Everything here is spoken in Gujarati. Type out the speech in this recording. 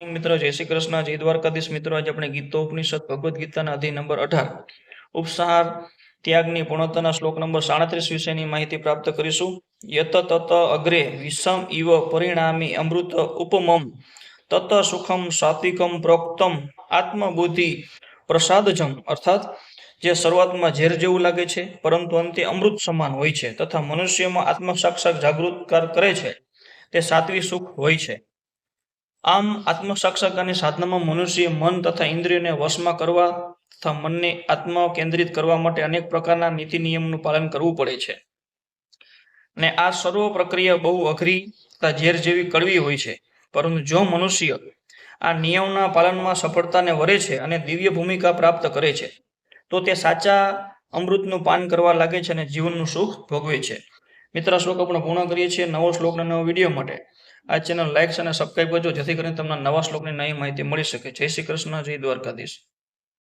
મિત્રો જય શ્રી કૃષ્ણ, જય દ્વારકાધીશ. મિત્રો, આજે આપણે ગીતોપનિષદ ભગવદ્ ગીતાના અધ્યાય નંબર અઢાર, ઉપસાર ત્યાગની પૂર્ણતાના શ્લોક નંબર સાડત્રીસ વિશેની માહિતી પ્રાપ્ત કરીશું. યત તત અગ્રે વિષમ ઇવ પરિણામી અમૃત ઉપમમ, તત સુખમ સાત્વિકમ પ્રોક્તમ આત્મબુદ્ધિ પ્રસાદજમ. અર્થાત, જે શરૂઆતમાં ઝેર જેવું લાગે છે, પરંતુ અંતે અમૃત સમાન હોય છે, તથા મનુષ્યમાં આત્મ સાક્ષાત જાગૃતકાર કરે છે, તે સાત્વિક સુખ હોય છે. આમ આત્મસાક્ષક અને સાધનામાં મનુષ્ય મન તથા ઇન્દ્રિયોને વશમાં કરવા તથા મનને આત્મ કેન્દ્રિત કરવા માટે અનેક પ્રકારના નીતિ નિયમનું પાલન કરવું પડે છે. અને આ સર્વ પ્રક્રિયા બહુ અઘરી તથા ઝેર જેવી કડવી હોય છે. પરંતુ જો મનુષ્ય આ નિયમના પાલનમાં સફળતાને વરે છે અને દિવ્ય ભૂમિકા પ્રાપ્ત કરે છે, તો તે સાચા અમૃતનું પાન કરવા લાગે છે અને જીવનનું સુખ ભોગવે છે. મિત્ર શ્લોક આપણે પૂર્ણ કરીએ છીએ નવો શ્લોકના નવો વીડિયો માટે. આ ચેનલ લાઇક્સ અને સબસ્ક્રાઇબ કરજો, જેથી કરીને તમને નવા શ્લોકની નવી માહિતી મળી શકે. જય શ્રી કૃષ્ણ, જય દ્વારકાધીશ.